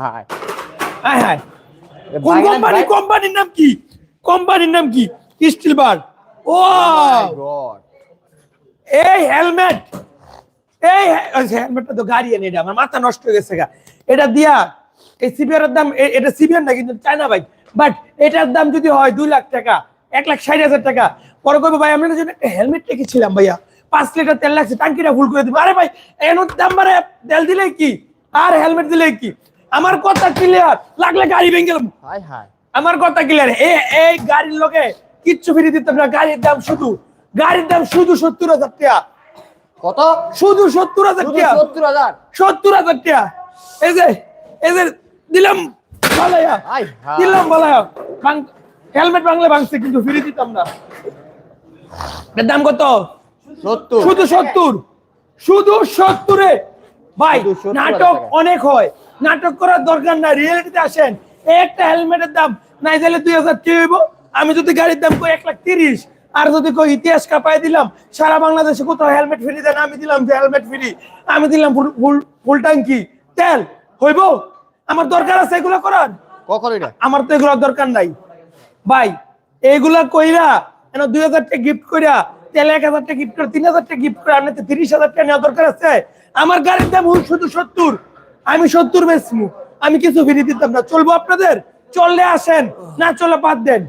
হায় হায় হায় কোন কোম্পানি কোম্পানির নাম কি কোম্পানির নাম কি স্টিল বার ও এই হেলমেট এই হেলমেটটা তো গাড়ি এনে এটা আমার মাথা নষ্ট হয়ে গেছে এটা দিয়া এই দাম এটা না কিন্তু চায়না বাইক বাট এটার দাম যদি হয় দুই লাখ টাকা এক লাখ ষাট হাজার টাকা। পরে কইবো ভাই আমরা জন্য একটা হেলমেট রেখেছিলাম ভাইয়া পাঁচ লিটার তেল লাগছে টাঙ্কিটা ফুল করে দিব। আরে ভাই এর দাম বারে তেল দিলে কি? আর হেলমেট দিলে কি? আমার কথা ক্লিয়ার লাগলে গাড়ি ভেঙে হায় হায়। আমার কথা ক্লিয়ার এই এই গাড়ির লোকে কিচ্ছু ফিরে দিতাম না। গাড়ির দাম শুধু গাড়ির দাম শুধু সত্তর হাজার টাকা। কত? শুধু সত্তর হাজার টাকা। সত্তর হাজার? সত্তর হাজার টাকা। এই যে এই যে দিলাম হায়। দিলাম বালাইয়া হেলমেট ভাঙলে ভাঙছে কিন্তু ফিরে দিতাম না। এর দাম কত? সত্তর। শুধু সত্তর। শুধু সত্তরে। ভাই শুধু 70 নাটক অনেক হয়। নাটক করার দরকার না রিয়েলিটিতে আসেন। একটা হেলমেটের দাম নাই তাহলে দুই হাজার কি হইব? আমি যদি গাড়ির দাম কই এক লাখ তিরিশ আর যদি কই ইতিহাস কাঁপাই দিলাম সারা বাংলাদেশে কোথাও হেলমেট ফ্রি দেন আমি দিলাম যে হেলমেট ফ্রি আমি দিলাম ফুল ট্যাঙ্কি। তেল হইব? আমার দরকার আছে এগুলো করার? আমার তো এগুলোর দরকার নাই। ভাই এইগুলা কইরা কেন দুই হাজার টাকা গিফট কইরা তেল এক হাজার টাকা গিফট করে তিন হাজার টাকা গিফট করে আপনি তিরিশ হাজার টাকা নেওয়া দরকার আছে? আমার গাড়ির দাম হল শুধু সত্তর। আমি সত্তর বেচমু। আমি কিছু ফিরিয়ে দিতাম না। চলবো আপনাদের? চললে আসেন না চলে বাদ দেন।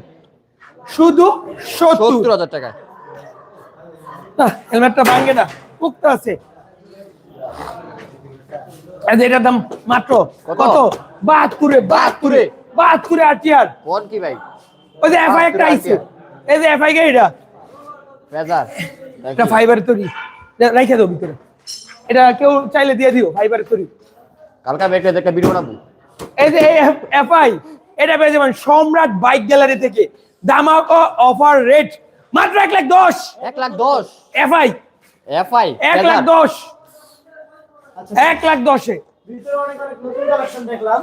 শুধু সত্তর। হেলমেটটা ভাঙ্গে না উক্ত আছে। এটার দাম মাত্র কত? কত? বাহাত্তরে বাহাত্তরে বাহাত্তরে। আটিয়ার কোন কি ভাই? ওই যে এফআই একটা আইছে। এই যে এফআই গাড়িটা ফেজার এটা ফাইবার তৈরি। রাইখে দাও ভিতরে। এটা কেউ চাইলে দিয়ে দিও ফাইবার তৈরি। কালকা বেটে দেখে ভিডিও বানাবো। এই যে এফআই এটা পেয়ে যাবেন সম্রাট বাইক গ্যালারি থেকে। দামাক অফার রেট মাত্র এক লাখ দশ। এক লাখ দশ। এফআই এফআই এক লাখ দশ। এক লাখ দশে। ভিতরে অনেক অনেক নতুন কালেকশন দেখলাম।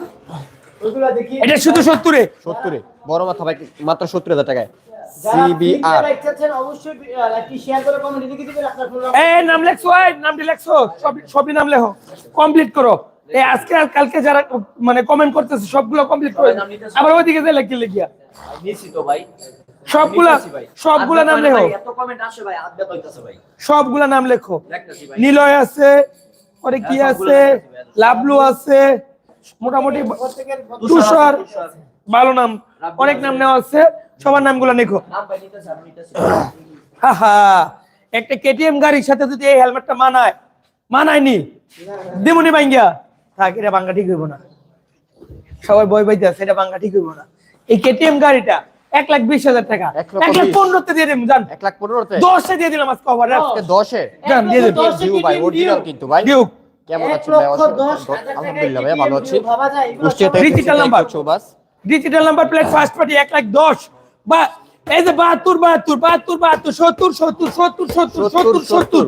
ওইগুলা দেখি। এটা শুধু সত্তরে। সত্তরে। বড় মাথা ভাই মাত্র সত্তর হাজার টাকায়। যারা সিবিআর অবশ্যই লাইকটি শেয়ার করে কমেন্টে লিখে দিবেন আপনার নাম লেখছো এই নামটি লেখছো। সবই নাম লেখো। কমপ্লিট করো। এই আজকে আর কালকে যারা মানে কমেন্ট করতেছে সবগুলো কমপ্লিট করো। আবার ওইদিকে যে লেখি লিখিয়া তো ভাই। সবগুলা সবগুলা নাম লেখো। সবগুলা নাম লেখো। নিলয় আছে পরে কি হ্যাঁ, আছে? সবগুলা লেখা আছে। মোটামুটি তুষার ভালো নাম। অনেক নাম নেওয়া আছে সবার নামগুলো লেখো। হাহা, একটা কেটিএম গাড়ির সাথে যদি এই হেলমেটটা মানায় মানায়নি দিমুনি বাঙ্গিয়া থাক এটা বাঙ্গা ঠিক হইব না। সবাই বই বইতে আছে এটা বাঙ্গা ঠিক হইব না। এই কেটিএম গাড়িটা এক লাখ বিশ হাজার টাকা। এক লাখ। পনেরোতে দিয়ে দিন জান। এক লাখ পনেরোতে? দশে দিয়ে দিলাম আজকে ওভার আজকে দশে? জান দিয়ে ভাই অরিজিনাল কিন্তু ভাই। ডিউক কেমন ভাই? টাকায় আলহামদুলিল্লাহ ভাই ভালো আছি। Digital চৌবাস digital number plate first party এক লাখ দশ। বা এই যে বাহাত্তর বাহাত্তর বাহাত্তর বাহাত্তর সত্তর সত্তর সত্তর সত্তর সত্তর সত্তর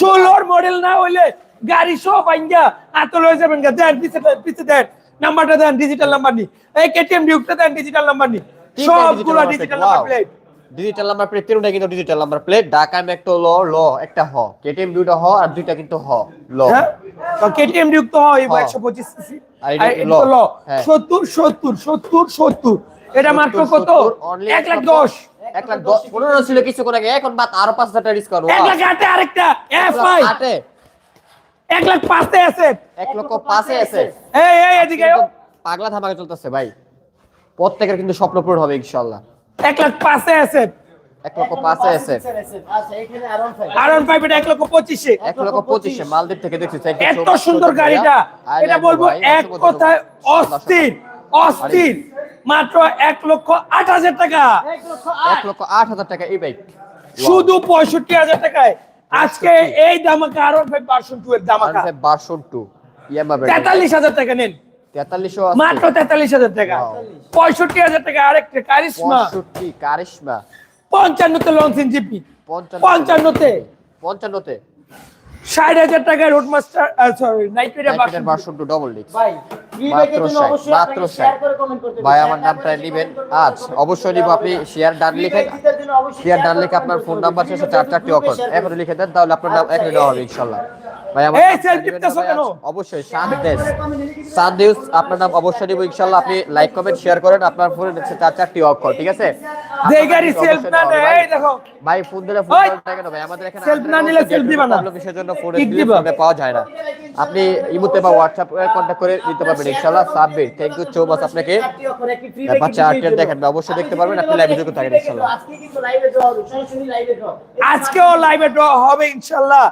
ষোলোর মডেল না হইলে গাড়ি সব আইঙ্গা আতল হয়ে যাবেন গা দেন পিছে পিছে দেন নাম্বারটা দেন ডিজিটাল নাম্বার নি এই কেটিএম ডিউকটা দেন ডিজিটাল নাম্বার নি সবগুলো digital number plate digital number plate তিনটা কিন্তু digital number plate Dhaka metro ল ল একটা হ। কেটিএম দুইটা হ আর দুইটা কিন্তু হ ল। হ্যাঁ? কেটিএম ডিউক তো হয় হ্যাঁ। একশো পঁচিশ সিসি। ল। হ্যাঁ। সত্তর সত্তর সত্তর সত্তর। এটা মাত্র কত? 70, only এক লাখ কত? দশ। এক লাখ দশ। পনেরো ছিল কিছুক্ষণ আগে এখন বাদ আরও পাঁচ হাজার টাকা ডিসকাউন্ট এক লাখ আটে আরেকটা। এফ আই আটে। এক লাখ পাঁচে আছে। এক লক্ষ পাঁচে আছে। এই এই এদিকে পাগলা ধামাকা চলতেছে ভাই। প্রত্যেকের কিন্তু স্বপ্ন পূরণ হবে ইনশাল্লাহ এক লাখ পাঁচে আছে। এক লক্ষ পাঁচে আছে। আরাম ফাইভ আর এক লক্ষ পঁচিশে। এক লক্ষ পঁচিশে মালদ্বীপ থেকে দেখছি এত সুন্দর গাড়িটা। এটা বলব এক কথায় অস্থির অস্থির। মাত্র এক লক্ষ আট হাজার টাকা। এক লক্ষ আট লক্ষ আট হাজার টাকা এই বাইক শুধু পঁয়ষট্টি হাজার টাকায়। আজকে এই দামাকা আর ফাইভ টু এর দামাকা বারশন টু তেতাল্লিশ হাজার টাকা নেন। মাত্র তেতাল্লিশ হাজার টাকা. পঁয়ষট্টি হাজার টাকা আরেকটা কারিশমা। কারিশমা। পঞ্চান্নতে লঞ্চিং জিপি পঞ্চান্ন পঞ্চান্নতে। পঞ্চান্নতে। ষাট হাজার টাকা road master sorry night rider version two double ডিক্স ভাই ভাই আমার নামটা নিবেন। আজ অবশ্যই নিব আপনি শেয়ার ডান লিখেন ব্যাগ জিতার জন্য অবশ্যই শেয়ার ডান লিখে আপনার ফোন নাম্বার শেষে চার চারটি গ্রুপে এখন লিখে দেন তাহলে আপনার নাম দেওয়া হবে ইনশাল্লাহ। ভাই আমার এই নামটা self নিবেন না টিপতেছো ভাই কেন? আজ? অবশ্যই সানদেশ সানদেশ আপনার নাম অবশ্যই নিব ইনশাল্লাহ। আপনি লাইক কমেন্ট শেয়ার করেন আপনার ফোনে চার চারটি অক্ষর ঠিক আছে? ভাই। ফোন দিলে ফোন ওই! করেন না কেন? ভাই আমাদের এখানে না নিলে দিবা না। জন্য ফোনে পাওয়া যায় না। আপনি ইমুতে বা হোয়াটসঅ্যাপ কন্ট্যাক্ট করে দিতে পারবেন ইনশাআল্লাহ Sabbir thank you so much আপনাকে। টেন দিতে দেখেন অবশ্যই দেখতে পারবেন আপনি লাইভে যুক্ত থাকেন ইনশাআল্লাহ। আজকে কিন্তু লাইভে ড্র হবে সরাসরি লাইভে ড্র আজকেও লাইভে ড্র হবে ইনশাল্লাহ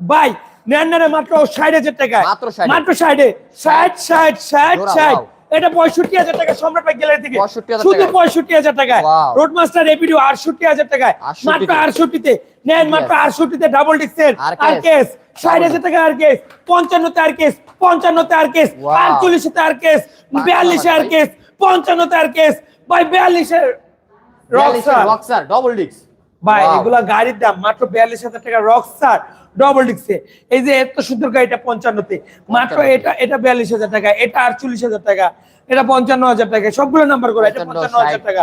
বাই নেন মাত্র ষাট হাজার টাকা মাত্র 60 মাত্র ষাটে ষাট ষাট ষাট ষাট। এটা পঁয়ষট্টি হাজার টাকা সম্রাট ভাই গ্যালারি থেকে। শুধু পঁয়ষট্টি হাজার টাকায়। রোড মাস্টার এপিডিও আটষট্টি হাজার টাকায়। মাত্র আটষট্টিতে। নেন মাত্র আটষট্টিতে ডাবল ডিক্সের আর কেস ষাট হাজার টাকা আর কেস পঞ্চান্নতে আর কেস পঞ্চান্নতে আর কেস Wow. আটচল্লিশে আর কেস বিয়াল্লিশে আর কেস পঞ্চান্নতে আর কেস ভাই বিয়াল্লিশের রক্সার রক্সার ডবল ডিক্স ভাই এগুলা গাড়ির দাম। মাত্র বিয়াল্লিশ হাজার টাকা রকস্টার ডবল ডিক্সে এই যে এত সুন্দর গাড়িটা পঞ্চান্নতে। মাত্র এটা এটা বিয়াল্লিশ হাজার টাকা এটা আটচল্লিশ হাজার টাকা এটা পঞ্চান্ন হাজার টাকা সবগুলো নাম্বার করে এটা পঞ্চান্ন হাজার টাকা।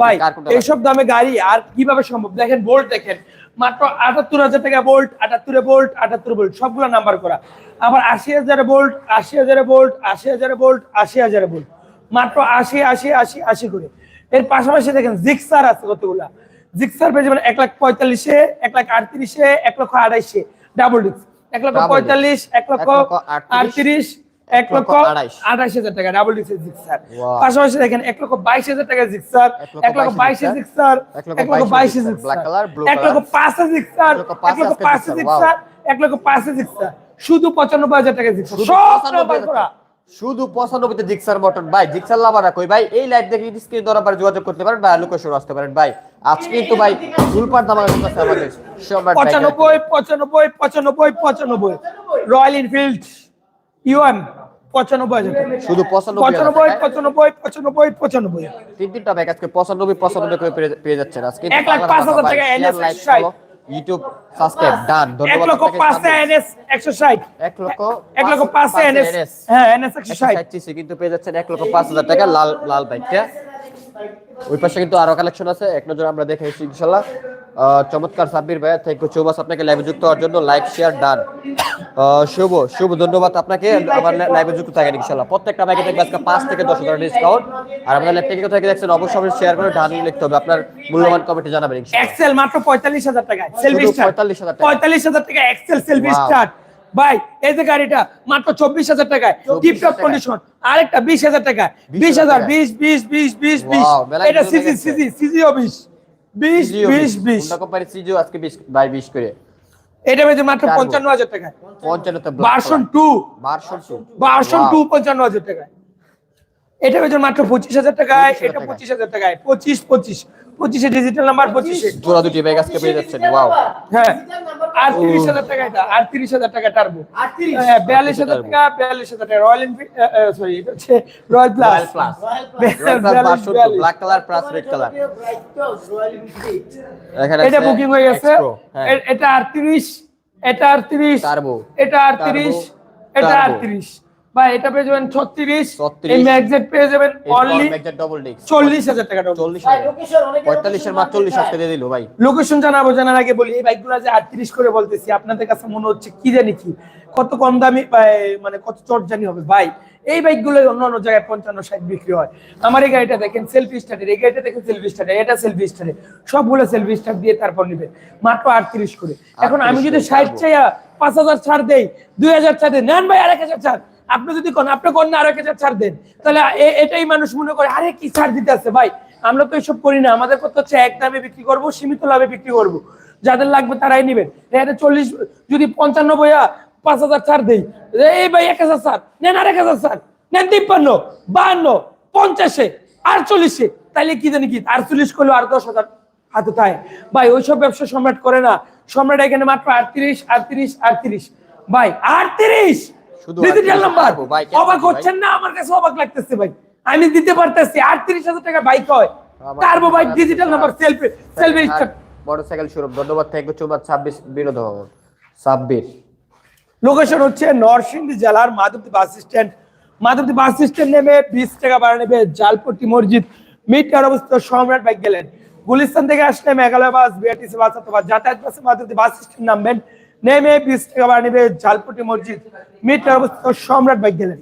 ভাই এইসব দামে গাড়ি আর কীভাবে সম্ভব? দেখেন বোল্ট দেখেন। মাত্র আটাত্তর হাজার টাকা বোল্ট আটাত্তরে বোল্ট আটাত্তর বোল্ট সবগুলো নাম্বার করা। আবার আশি হাজারে বোল্ট আশি হাজারে বোল্ট আশি হাজারে বোল্ট আশি হাজারে বোল্ট মাত্র আশি আশি আশি আশি করে। এর পাশাপাশি দেখেন জিক্সার আছে কতগুলা। জিক্সার পেয়ে যাবেন এক লাখ পঁয়তাল্লিশে এক লাখ আটত্রিশে এক লক্ষ আড়াইশে ডাবল ডিক্স এক লক্ষ পঁয়তাল্লিশ এক লক্ষ আটত্রিশ, এক লক্ষ। আঠাশ হাজার টাকা ডাবল ডিক্সের জিক্সার পাশাপাশি দেখেন এক লক্ষ বাইশ হাজার টাকা জিক্সার এক লক্ষ বাইশে জিক্সার, এক লক্ষ বাইশে জিক্সার, এক লক্ষ। পাঁচে জিক্সার এক লক্ষ পাঁচে জিক্সার, এক লক্ষ পাঁচে জিক্সার শুধু পঁচানব্বই হাজার টাকা জিক্সার সব 95 নাম্বার করা শুধু পঁচানব্বইতে জিক্সার মটন ভাই জিক্সার লাভারা কই ভাই এই লাইভ দেখে স্ক্রিন নাম্বার যোগাযোগ করতে পারেন বা লোকেশন আসতে পারেন ভাই আজকে কিন্তু ভাই ফুলপার দাম আমাদের। পঁচানব্বই পঁচানব্বই পঁচানব্বই পঁচানব্বই। রয়্যাল এনফিল্ড ইউএম পঁচানব্বই শুধু পঁচানব্বই পঁচানব্বই পঁচানব্বই পঁচানব্বই তিন তিনটা ব্যাগ আজকে পঁচানব্বই পঁচানব্বই করে পেয়ে- যাচ্ছেন। আজকে এক লাখ পাঁচ হাজার টাকা। ইউটিউব সাবস্ক্রাইব ডান লক্ষ এনএস লক্ষ এনএস হ্যাঁ এনএস কিন্তু পেয়ে যাচ্ছেন। টাকা লাল লাল বাইকটা ওই পাশে কিন্তু আরও কালেকশন আছে। এক নজর আমরা দেখে এসেছি ইনশাল্লাহ। চমৎকার সাব্বির ভাইয়া থ্যাংক ইউ চৌবাস আপনাকে লাইভে যুক্ত হওয়ার জন্য। লাইক শেয়ার ডান শুভ শুভ ধন্যবাদ আপনাকে। আমার লাইভে যুক্ত থাকেন ইনশাল্লাহ। প্রত্যেকটা বাইকে থাকবে আজকে পাঁচ থেকে দশ হাজার ডিসকাউন্ট আর আমাদের লাইভ থেকে থেকে দেখছেন? অবশ্যই অবশ্যই শেয়ার করে ডান লিখতে হবে। আপনার মূল্যবান কমেন্টে জানাবেন এক্সেল মাত্র পঁয়তাল্লিশ হাজার শুধু স্টার্ট 45,000 টাকা। পঁয়তাল্লিশ হাজার টাকা এক্সেল সেলফি. স্টার্ট ভাই এই যে গাড়িটা মাত্র চব্বিশ হাজার টাকায় 24,000 টিপ টপ টাকায়। কন্ডিশন আরেকটা বিশ হাজার টাকায়। বিশ হাজার বিশ বিশ বিশ বিশ বিশ এটা সিজি সিজি সিজি সিজিও বিশ। বিশ বিশ। বিশ কোম্পানি সিজিও আজকে বিশ বাই বিশ করে। এটা পেয়েছে মাত্র পঞ্চান্ন হাজার টাকায়। পঞ্চান্নতে version two version two version two পঞ্চান্ন হাজার টাকায়। এটা পেয়েছে মাত্র পঁচিশ হাজার টাকায় 25,000 এটা পঁচিশ হাজার টাকায়। পঁচিশ পঁচিশ। পঁচিশে ডিজিটাল নাম্বার পঁচিশে। জোড়া দুটি ব্যাগ আজকে পেয়ে যাচ্ছেন ওয়াও হ্যাঁ। আর তিরিশ হাজার টাকা এটা আর তিরিশ হাজার টাকা টার্বো। হ্যাঁ বিয়াল্লিশ হাজার টাকা বিয়াল্লিশ হাজার টাকা। রয়্যাল এনফিল্ড সরি এটা হচ্ছে royal plus royal plus royal plus black colour plus red colour এটা বুকিং হয়ে গেছে। হ্যাঁ। এটা আটত্রিশ এটা আটত্রিশ Turbo, এটা আটত্রিশ এটা। আটত্রিশ বা এটা পেয়ে যাবেন ছত্রিশ 36 এই ম্যাগজেট পেয়ে যাবেন অনলি ডবল ডিস্ক চল্লিশ হাজার টাকা চল্লিশ পঁয়তাল্লিশের মাত্র চল্লিশ আজকে দিয়ে দিল ভাই। লোকেশন জানাব জানার আগে বলি এই বাইকগুলো যে আটত্রিশ করে বলতেছি আপনাদের কাছে মনে হচ্ছে কি জানি কি? কত কম দামি মানে কত চট জানি হবে। ভাই এই বাইকগুলো অন্য অন্য জায়গায় পঞ্চান্ন ষাট বিক্রি হয়। আমার এই গাড়িটা দেখেন সেলফি স্টার্টের এই গাড়িটা দেখেন সেলফি স্টার্টের এটা সেলফি স্টার্টের সবগুলো সেলফি স্টার্ট দিয়ে তারপর নিবে। মাত্র আটত্রিশ করে। এখন আমি যদি ষাট। চাইয়া পাঁচ হাজার ছাড় দেই দুই হাজার ছাড় দেন নেন ভাই আরেক হাজার ছাড়। আপনি যদি কোন, আপনি কোন আরেক হাজার ছাড় দেন। তাহলে এটাই মানুষ মনে করে, আরে কি ছাড় দিতে আছে ভাই? আমরা তো এসব করি না। আমাদের কথা হচ্ছে এক দামে বিক্রি করব, সীমিত লাভে বিক্রি করব। যাদের লাগবে তারাই নেবেন। এটা চল্লিশ, যদি পঞ্চান্ন বইয়া পাঁচ হাজার ছাড় দেই এই ভাই এক হাজার ছাড়। নেন আরেক হাজার ছাড়। নেন তিপ্পান্ন, বাহান্ন, পঞ্চাশে, আটচল্লিশে। তাইলে কি জানি কি, আটচল্লিশ করল আর দশ হাজার হাতে তাই। ভাই, ওইসব ব্যবসা সম্রাট করে না। সম্রাট এখানে মাত্র আটত্রিশ আটত্রিশ আটত্রিশ। ভাই, আটত্রিশ! শুধু ডিজিটাল নাম্বার পারব ভাই, কেন অবাক হচ্ছেন না? আমার কাছে অবাক লাগতেছে ভাই। আমি দিতে পারতেছি আটত্রিশ হাজার টাকা বাইক হয়। Turbo bike digital number selfie selfie motorcycle showroom ধন্যবাদ থ্যাংক ইউ চৌবাদ ছাব্বিশ বিনোদ সাব্বির লোকেশন হচ্ছে নরসিংদী জেলার Madhabdi bus stand Madhabdi bus stand নেমে বিশ টাকা ভাড়া নেবে জালপট্টি মসজিদ। মিটার অবস্থিত সম্রাট বাইক গেলেন গুলিস্তান থেকে আসলে মেঘালয় বাস বিআরটিসি বাস অথবা যাতায়াত বাসে মাধবদী বাস স্ট্যান্ড নামবেন। নেমে বিশ টাকা ভাড়া নেবে ঝালপুটি মসজিদ মিটার অবস্থিত সম্রাট বাইক গেলেন।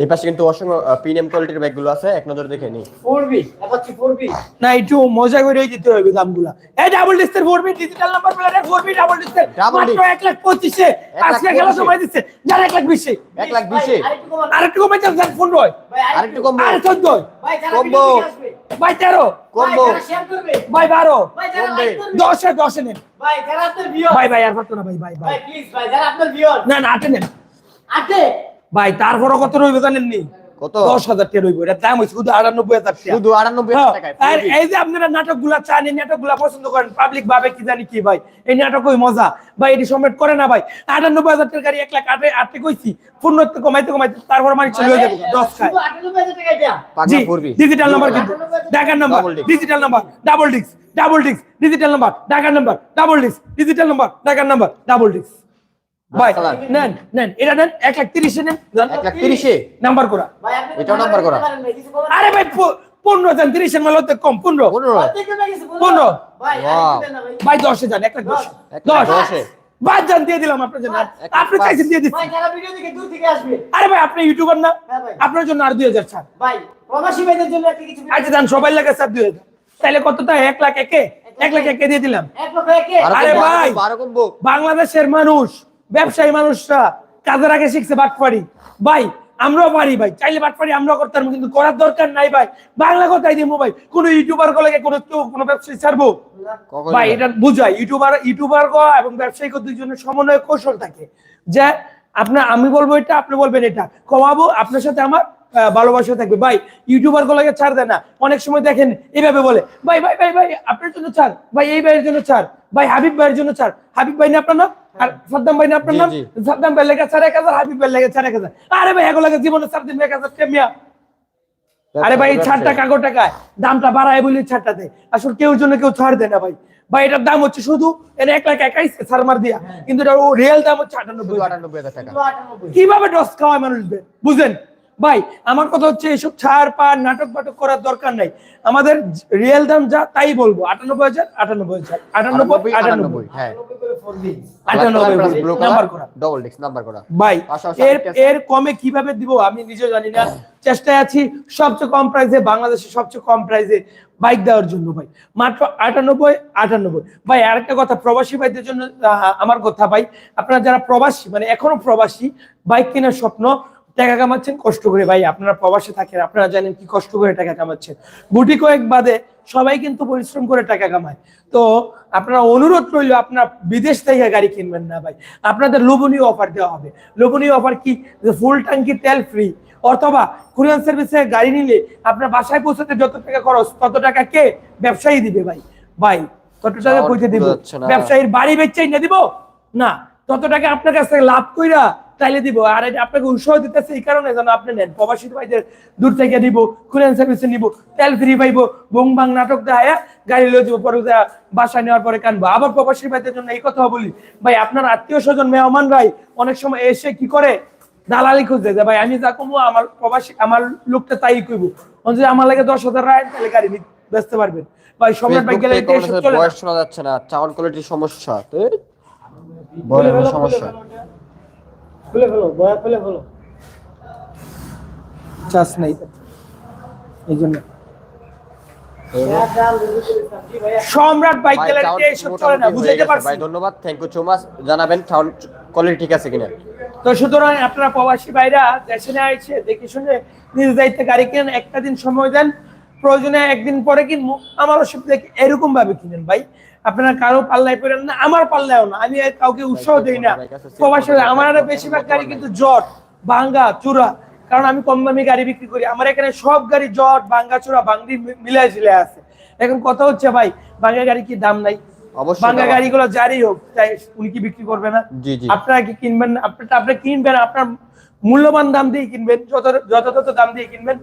এই পাশে কিন্তু অসংখ্য প্রিমিয়াম কোয়ালিটির ব্যাগগুলো আছে। এক নজর দেখে নি ফোরবি অ্যাপাচি ফোরবি না একটু মজা করে দিতে হবে দামগুলা। এই ডাবল ডিস্কের ফোরবি ডিজিটাল নাম্বার প্লেটের ফোরবি ডাবল ডিস্কের Double মাত্র disc। এক লাখ পঁচিশে লাখ আজকে খেলা সময় দিচ্ছে। যার এক লাখ বিশে। এক লাখ বিশে। আরেকটু কমান। আরেকটু কমে যান পনেরো। ভাই আরেকটু কম আর চোদ্দ। ভাই যারা কমবো। ভাই তেরো। কমবো। ভাই যারা শেয়ার করবে। ভাই বারো। ভাই যারা কমবে। লাইক করবে। দশে দশে নেন। ভাই যারা আপনার ভিউয়ার ভাই ভাই আর পারতো না ভাই ভাই ভাই। প্লিজ ভাই যারা আপনার ভিউয়ার না না আটে নেন। ভাই তারপরও কত রইবে জানেন নি? কত? দশ হাজার টাকা রইবে। এটা দাম হচ্ছে শুধু আটানব্বই হাজার শুধু আটানব্বই হ্যাঁ, আর এই যে আপনারা নাটকগুলা চান এই নাটকগুলা পছন্দ করেন পাবলিক ভাবে কি জানি কি ভাই? এই নাটক ওই মজা। ভাই এটি সম্রাট করে না ভাই। আটানব্বই হাজার টাকা গাড়ি এক লাখ আটে আটে কইছি। পূর্ণ কমাইতে কমাইতে তারপর মালিক চলে যাবে। দশ খায়। শুধু 98000 টাকা দেয়া। পাগলা ফুলবি ডিজিটাল নাম্বার কিন্তু। ঢাকার number Double disk। Digital number double disc double disc digital number ঢাকার number double disc digital number ঢাকার নাম্বার ডাবল ডিস্ক ভাই নেন নেন এটা নেন এক লাখ তিরিশে নেন। এক লাখ তিরিশে? নাম্বার করা। ভাই আপনি তো এটাও নাম্বার করা। পারেন না, কিছু বলেন আরে ভাই পনেরো যান তিরিশের মেলা হতে কম পনেরো। পনেরো। অর্ধেক না কিছু বলুন। পনেরো। ভাই Wow. আরেকটু দেন না ভাই। ভাই দশে যান এক লাখ দশ। দশ। বাদ যান দিয়ে দিলাম আপনার জন্য। আপনি পাঁচ। চাইছেন দিয়ে দিচ্ছি। ভাই যারা ভিডিও দেখে দূর থেকে আসবে। আরে ভাই আপনি ইউটিউবার না? হ্যাঁ আপনার জন্য আর দুই হাজার ছাড়। ভাই প্রবাসী ভাইদের জন্য একটা কিছু আচ্ছা যান সবাই লাগে স্যার দুই হাজার। তাহলে কতটা? এক লাখ একে? এক লাখ একে দিয়ে দিলাম। আরও ভাই। বাংলাদেশের মানুষ ব্যবসায়ী মানুষরা কাজের আগে শিখছে বাটপাড়ি। ভাই আমরাও পারি ভাই চাইলে বাটপাড়ি আমরাও করতে পারব কিন্তু করার দরকার নাই ভাই। বাংলা কথাই দিব ভাই কোনো ইউটিউবার গুলোকে কোনো কেউ কোনো ব্যবসায়ী ছাড়বো? ভাই এটা বুঝাই ইউটিউবার ইউটিউবার গো এবং ব্যবসায়ী দুইজনের সমন্বয় কৌশল থাকে। যে আপনার আমি বলব এটা আপনি বলবেন এটা। কমাবো আপনার সাথে আমার ভালোবাসা থাকবে। ভাই ইউটিউবার গুলোকে ছাড় দেয় না। অনেক সময় দেখেন এইভাবে বলে ভাই ভাই ভাই ভাই আপনার জন্য ছাড়। ভাই এই ভাইয়ের জন্য ছাড়। ভাই হাবিব ভাইয়ের জন্য ছাড়। হাবিব ভাই না আপনার নাম? আর সাদ্দাম ভাই না আপনার নাম? সাদ্দাম ভাই লেগে ছাড় এক হাজার হাবিব ভাই লেগে ছাড় এক হাজার। আরে ভাই এগুলোকে জীবনে ছাড় দিন এক হাজার কেমিয়া আরে ভাই ছাড়টা কাগো টাকায়। দামটা বাড়ায় বলি ছাড়টাতে। আসলে কেউ জন্য কেউ ছাড় দেয় না ভাই। ভাই এটার দাম হচ্ছে শুধু এর এক লাখ একাই ছাড় মার দিয়া। কিন্তু এটা ও রিয়েল দাম হচ্ছে আটানব্বই আটানব্বই টাকা। কীভাবে ডস খাওয়ায় মানুষদের? বুঝেন? ভাই আমার কথা হচ্ছে এসব ছাড় পার নাটক বাটক করার দরকার নাই। আমাদের রিয়েল দাম যা তাই বলব। আটানব্বই হাজার আটানব্বই হাজার। আটানব্বই আটানব্বই আটানব্বই। আটানব্বই হ্যাঁ। করে ফোর দিন আটানব্বই ব্লু নাম্বার করা। ডবল ডিস্ক নাম্বার করা। ভাই পাশাপাশি এর আরেকটা আছে। এর কমে কীভাবে দিব আমি নিজেও জানি না। চেষ্টায় আছি সবচেয়ে কম প্রাইসে বাংলাদেশে সবচেয়ে কম প্রাইসে বাইক দেওয়ার জন্য ভাই। মাত্র আটানব্বই আটানব্বই। ভাই আরেকটা কথা প্রবাসী ভাইদের জন্য আমার কথা ভাই আপনারা যারা প্রবাসী মানে এখনও প্রবাসী বাইক কেনার স্বপ্ন টাকা কামাচ্ছেন কষ্ট করে। ভাই আপনারা প্রবাসে থাকেন আপনারা জানেন কি কষ্ট করে টাকা কামাচ্ছেন। গুটি কয়েক বাদে সবাই কিন্তু পরিশ্রম করে টাকা কামায়। তো আপনারা অনুরোধ রইল আপনার বিদেশ থেকে গাড়ি কিনবেন না ভাই। আপনাদের লোভনীয় অফার দেওয়া হবে। লোভনীয় অফার কি? ফুল ট্যাঙ্কি তেল ফ্রি অথবা কুরিয়ান সার্ভিসে গাড়ি নিলে আপনার বাসায় পৌঁছাতে যত টাকা খরচ তত টাকা কে? ব্যবসায়ী দিবে ভাই। ভাই তত টাকা পৌঁছে দিব। ব্যবসায়ীর বাড়ি বেচাই না দিব? না। তত টাকা আপনার কাছ থেকে লাভ কইরা তাইলে দিব। আর এটা আপনাকে উৎসাহ দিতেছে এই কারণে যেন আপনি নেন। প্রবাসী ভাইদের দূর থেকে দিব কুরিয়ান সার্ভিসে নিব তেল ফ্রি পাইবো বং বাং নাটক দেখায় গাড়ি লয়ে যাব পরে বাসায় নেওয়ার পরে কানবো। আবার প্রবাসী ভাইদের জন্য এই কথা বলি ভাই আপনার আত্মীয় স্বজন মেহমান ভাই অনেক সময় এসে কি করে? দালালি খুঁজতে যে ভাই আমি যা কমবো আমার প্রবাসী আমার লোকটা তাই কইবো। যদি আমার লাগে দশ হাজার রায় তাহলে গাড়ি বেচতে পারবেন। ভাই সম্রাট ভাই গেলে। বয়স শোনা যাচ্ছে না। চাউল কোয়ালিটির সমস্যা। তো সমস্যা। খুলে ফেলো বয়া খুলে ফেলো। চাষ নাই। এই জন্য। সম্রাট বাইক গ্যালারিতে এসব চলে না বুঝাইতে পারছি ভাই ধন্যবাদ থ্যাংক ইউ সো মাচ জানাবেন চাউল কোয়ালিটি ঠিক আছে কিনা। তো সুতরাং আপনারা প্রবাসী ভাইরা দেশে না এসে দেখে শুনে নিজ দায়িত্বে গাড়ি কিনেন একটা দিন সময় দেন। প্রয়োজনে একদিন পরে কিনবো। আমার অসুবিধা কি? এরকম ভাবে কিনেন ভাই। আপনারা কারও পাল্লায় পড়েন না আমার পাল্লায়ও না। আমি কাউকে উৎসাহ দিই না। প্রবাসী আমার বেশিরভাগ গাড়ি কিন্তু জট ভাঙ্গা চূড়া। কারণ আমি কম দামি গাড়ি বিক্রি করি। আমার এখানে সব গাড়ি জট ভাঙ্গা চূড়া ভাঙ্গি মিলাই ঝিলে আছে। এখন কথা হচ্ছে ভাই ভাঙ্গা গাড়ি কি দাম নাই? অবশ্যই ভাঙ্গা দাম আছে। গাড়িগুলো যারই হোক তাই উনি কি বিক্রি করবে না? জি জি। আপনারা কি কিনবেন না? আপনি কিনবেন আপনার মূল্যবান দাম দিয়ে কিনবেন যত যথাযথ দাম দিয়ে কিনবেন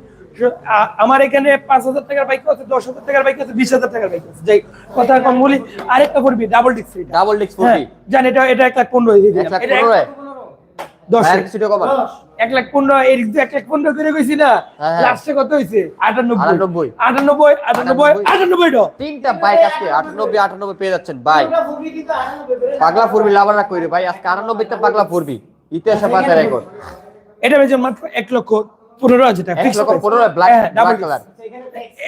আমার এখানে পাঁচ হাজার টাকার বাইক আছে দশ হাজার টাকার বাইক আছে বিশ হাজার টাকার বাইক আছে। যাই কথা কম বলি আরেকটা পড়বি ডাবল ডিস্ক ডাবল হ্যাঁ জান এটা এটা এক লাখ পনেরো দশ ভাইয়ের কিছু টাকা কমান এক লাখ পনেরো এর এক লাখ পনেরো করে গেছি না হ্যাঁ, হ্যাঁ। লাস্টে কত হয়েছে আটানব্বই। আটানব্বই। আটানব্বই আটানব্বই আটানব্বই। তিনটা বাইক আজকে আটানব্বই আটানব্বই পেয়ে যাচ্ছেন পাগলা ফুরবি কইরে ভাই আজকে পাগলা ফুরবি ইতিহাসে পাশে রেকর্ড এটা বেজন মাত্র এক লক্ষ পনেরো হাজার টাকা disc। Colour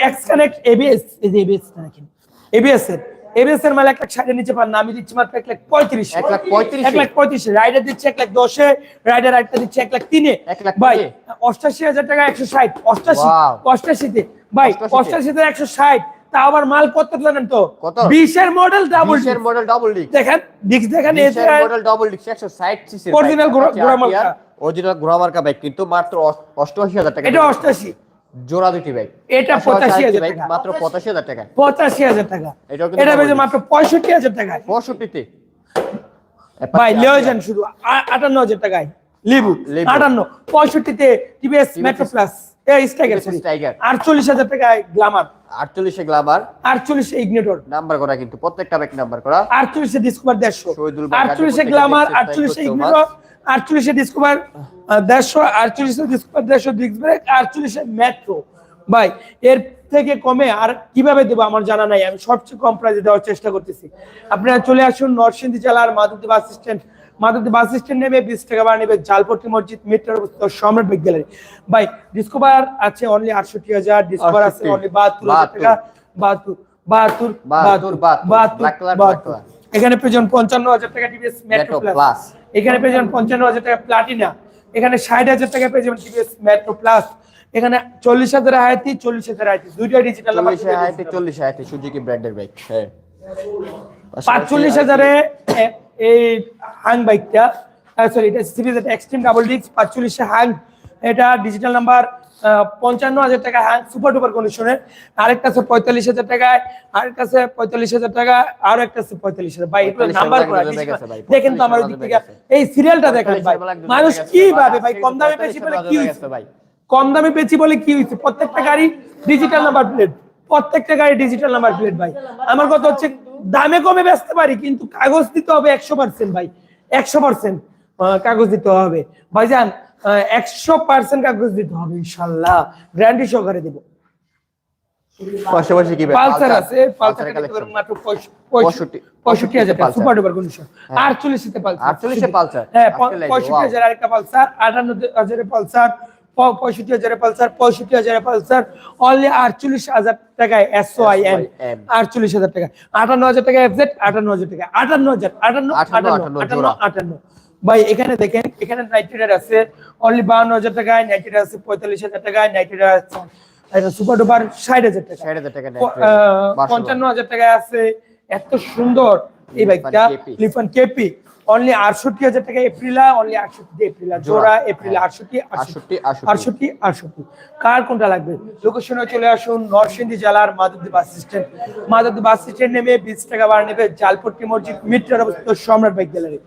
X connect ABS এই যে এবিএস দেখেন। এবিএস এর এবিএস এর মাল এক লাখ ষাটের নিচে পান না আমি দিচ্ছি মাত্র এক লাখ পঁয়ত্রিশ। এক লাখ পঁয়ত্রিশে? এক লাখ পঁয়ত্রিশ রাইডার দিচ্ছে এক লাখ দশে রাইডার একটা দিচ্ছে এক লাখ তিনে। এক লাখ ভাই অষ্টাশি হাজার টাকা একশো ষাট অষ্টাশি অষ্টাশিতে। ভাই অষ্টাশিতে? একশো ষাট তা আবার মাল কত জানেন তো? বিশের মডেল ডাবল বিশের মডেল ডাবল ডিস্ক দেখেন দিক দেখেন model double disc 160 CC Original ঘোড়া- ঘোড়া মার্কা। অরিজিনাল ঘোড়া মার্কা বাইক কিন্তু মাত্র 88000 টাকা এটা অষ্টাশি জোড়া দুটি বাইক এটা পাশাপাশি 85,000 টাকা। মাত্র 85000 টাকা। পঁচাশি হাজার টাকা। কিন্তু এটা বেজে মাত্র পঁয়ষট্টি হাজার টাকায়। 65 তে ভাই লিও যান শুধু আটান্ন হাজার টাকায়। লিবু। আটান্ন। পঁয়ষট্টিতে টিভিএস মেট্রো প্লাস। আটচল্লিশ হাজার টাকায় গ্লামার 48 এ গ্লামার আটচল্লিশে ইগনিটর নাম্বার করা কিন্তু প্রত্যেকটা ব্যাগ নাম্বার করা। আটচল্লিশে ডিসকভার দেড়শো। আটচল্লিশে গ্লামার আটচল্লিশে ইগনিটর আটচল্লিশে ডিসকভার দেড়শো আটচল্লিশে ডিসকভার দেড়শো ডিস্ক ব্রেক আটচল্লিশে মেট্রো ভাই এর থেকে কমে আর কীভাবে দেবো আমার জানা নাই আমি সবচেয়ে কম প্রাইসে দেওয়ার চেষ্টা করতেছি। আপনারা চলে আসুন নরসিংদী জেলার Madhabdi bus stand. Madhabdi bus stand নেবে বিশ টাকা ভাড়া নেবে জালপট্টি মসজিদ মিটার সম্রাট বিগ গ্যালারি। ভাই ডিসকভার আছে অনলি আটষট্টি হাজার ডিসকভার আছে অনলি বাহাত্তর হাজার টাকা। বাহাত্তর। বাহাত্তর বাহাত্তর, বাহাত্তর। এখানে পেয়েছেন পঞ্চান্ন হাজার টাকা টিভিএস মেট্রো প্লাস Plus। পেয়ে যাবেন পঞ্চান্ন হাজার টাকা প্লাটিনা এখানে ষাট হাজার টাকা পেয়ে যাবেন টিভিএস মেট্রো প্লাস এখানে চল্লিশ হাজার আয়াতি চল্লিশ হাজার আয়াতি দুইটা ডিজিটাল 40 এ হাইতে 40 এ হাইতে সুজুকি ব্র্যান্ডের বাইক হ্যাঁ পাঁচচল্লিশ হাজারে এই হাং বাইকটা সরি এটা সিরিজ এক্সট্রিম ডাবল ডিস্ক পাঁচচল্লিশে হাং এটা ডিজিটাল নাম্বার পঞ্চান্ন হাজার টাকা হ্যাং সুপার ডুপার কন্ডিশনের আরেকটা আছে পঁয়তাল্লিশ হাজার টাকায় আরেকটা আছে পঁয়তাল্লিশ হাজার টাকা আর একটা আছে পঁয়তাল্লিশ হাজার। ভাই এগুলো নাম্বার দেখেন তো আমার 45 দিক থেকে এই সিরিয়ালটা দেখেন ভাই। মানুষ কি ভাবে ভাই কম দামে বেশি বলে কি হয়েছে? ভাই। কম দামে বেশি বলে কি হয়েছে? প্রত্যেকটা গাড়ি ডিজিটাল নাম্বার প্লেট প্রত্যেকটা গাড়ি ডিজিটাল নাম্বার প্লেট ভাই। আমার কথা হচ্ছে দামে কমে বেচতে পারি কিন্তু কাগজ দিতে হবে একশো পার্সেন্ট ভাই। একশো পার্সেন্ট কাগজ দিতে হবে। ভাইজান একশো পার্সেন্ট কাগজ দিতে হবে ইনশাল্লাহ। গ্যারান্টি সহকারে দেবো। পাশাপাশি কি পালসার আছে পালসার মাত্র পঁয়ষট্টি। পঁয়ষট্টি হাজার টাকা সুপার ডুপার কন্ডিশন আটচল্লিশে পালসার 48 এ পালসার। হ্যাঁ আজকে লাগে, পঁয়ষট্টি আরেকটা পালসার আটান্ন হাজারে পালসার পঁয়ষট্টি হাজারে পালসার পঁয়ষট্টি হাজারে পালসার অনলি আটচল্লিশ হাজার টাকায় এস আই এম আটচল্লিশ হাজার টাকা আটান্ন হাজার টাকা এফজেড আটান্ন হাজার টাকা আটান্ন হাজার আটান্ন আটান্ন, আটান্ন আটান্ন। ভাই এখানে দেখেন এখানে নাইট্রেটার আছে অনলি বাহান্ন হাজার টাকায় নাইট্রেটার আছে পঁয়তাল্লিশ হাজার টাকায় নাইট্রেটার আছে। সুপার ডুপার ষাট হাজার টাকা 60,000 টাকা আহ, পঞ্চান্ন হাজার টাকায় আছে। এত সুন্দর। এই বাইকটা লিফান কেপি। অনলি আটষট্টি হাজার টাকা এপ্রিলা অনলি আটষট্টি এপ্রিলা। জোড়া। জোড়া। এপ্রিলা আটষট্টি আটষট্টি, আটষট্টি। আটষট্টি কার কোনটা লাগবে? লোকেশনে চলে আসুন নরসিংদী জেলার Madhabdi bus stand. Madhabdi bus stand নেমে বিশ টাকা ভাড়া নেবে জালপট্টি মসজিদ মিটার অবস্থিত সম্রাট বাইক গ্যালারি।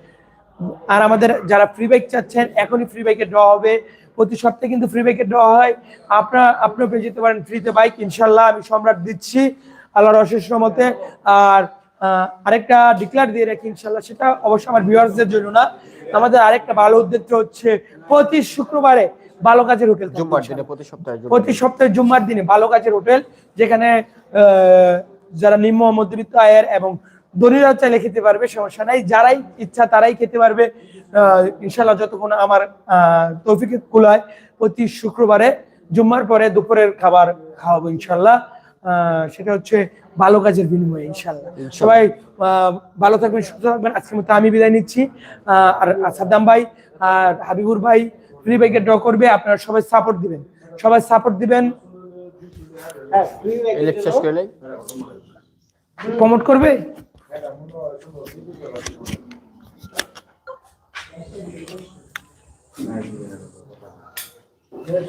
আর আমাদের যারা ফ্রি বাইক চাচ্ছেন এখনই ফ্রি বাইকের ড্র হবে। প্রতি সপ্তাহে কিন্তু ফ্রি বাইকের ড্র হয়। আপনার আপনিও পেয়ে যেতে পারেন ফ্রিতে বাইক ইনশাল্লাহ আমি সম্রাট দিচ্ছি আল্লাহর অশেষ রহমতে। আর আরেকটা ডিক্লার দিয়ে রাখি ইনশাল্লাহ সেটা অবশ্যই আমার ভিউয়ার্সদের জন্য না। আমাদের আরেকটা ভালো উদ্দেশ্য হচ্ছে প্রতি শুক্রবারে ভালো কাজের হোটেল থাকবে জুম্মার দিনে প্রতি সপ্তাহে জুম্মার প্রতি দিনে। সপ্তাহে জুম্মার দিনে ভালো কাজের হোটেল যেখানে আহ, যারা নিম্ন মধ্যবিত্ত আয়ের এবং দরিদ্র চাইলে খেতে পারবে সমস্যা নাই। যারাই ইচ্ছা তারাই খেতে পারবে। ইনশাল্লাহ যতক্ষণ আমার তৌফিকে কুলায় প্রতি শুক্রবারে জুম্মার পরে দুপুরের খাবার খাওয়াবো ইনশাল্লাহ সেটা হচ্ছে ভালো কাজের বিনিময়ে ইনশাল্লাহ। সবাই ভালো থাকবেন সুস্থ থাকবেন। আজকের মতো আমি বিদায় নিচ্ছি। আর সাদ্দাম ভাই আর হাবিবুর ভাই ফ্রি বাইকে ড্র করবে আপনারা সবাই সাপোর্ট দিবেন। সবাই সাপোর্ট দিবেন। প্রমোট ফ্রি এই লেখ